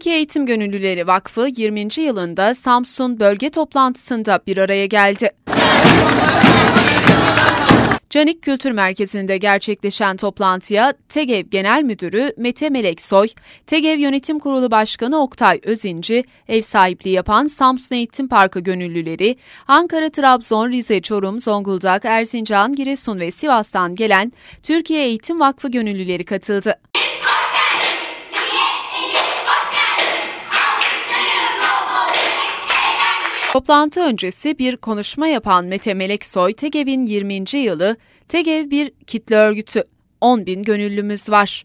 Türkiye Eğitim Gönüllüleri Vakfı 20. yılında Samsun bölge toplantısında bir araya geldi. Canik Kültür Merkezi'nde gerçekleşen toplantıya TEGEV Genel Müdürü Mete Meleksoy, TEGEV Yönetim Kurulu Başkanı Oktay Özinci, ev sahipliği yapan Samsun Eğitim Parkı gönüllüleri, Ankara, Trabzon, Rize, Çorum, Zonguldak, Erzincan, Giresun ve Sivas'tan gelen Türkiye Eğitim Vakfı gönüllüleri katıldı. Toplantı öncesi bir konuşma yapan Mete Meleksoy, TEGEV'in 20. yılı, TEGEV bir kitle örgütü, 10 bin gönüllümüz var.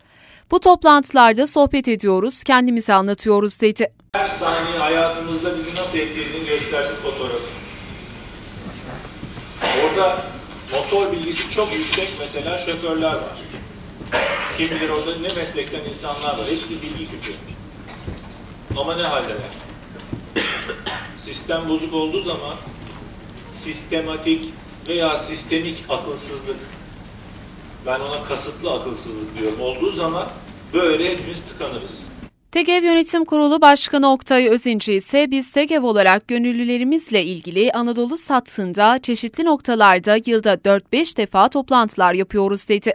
Bu toplantılarda sohbet ediyoruz, kendimizi anlatıyoruz dedi. Her saniye hayatımızda bizi nasıl etkilediğini gösterdik fotoğrafı. Orada motor bilgisi çok yüksek mesela şoförler var. Kim bilir orada ne meslekten insanlar var. Hepsi bilgi küpü. Ama ne haldeler? Sistem bozuk olduğu zaman sistematik veya sistemik akılsızlık ben ona kasıtlı akılsızlık diyorum. Olduğu zaman böyle hepimiz tıkanırız. TEGEV Yönetim Kurulu Başkanı Oktay Özinci ise biz TEGEV olarak gönüllülerimizle ilgili Anadolu sattığında çeşitli noktalarda yılda 4-5 defa toplantılar yapıyoruz dedi.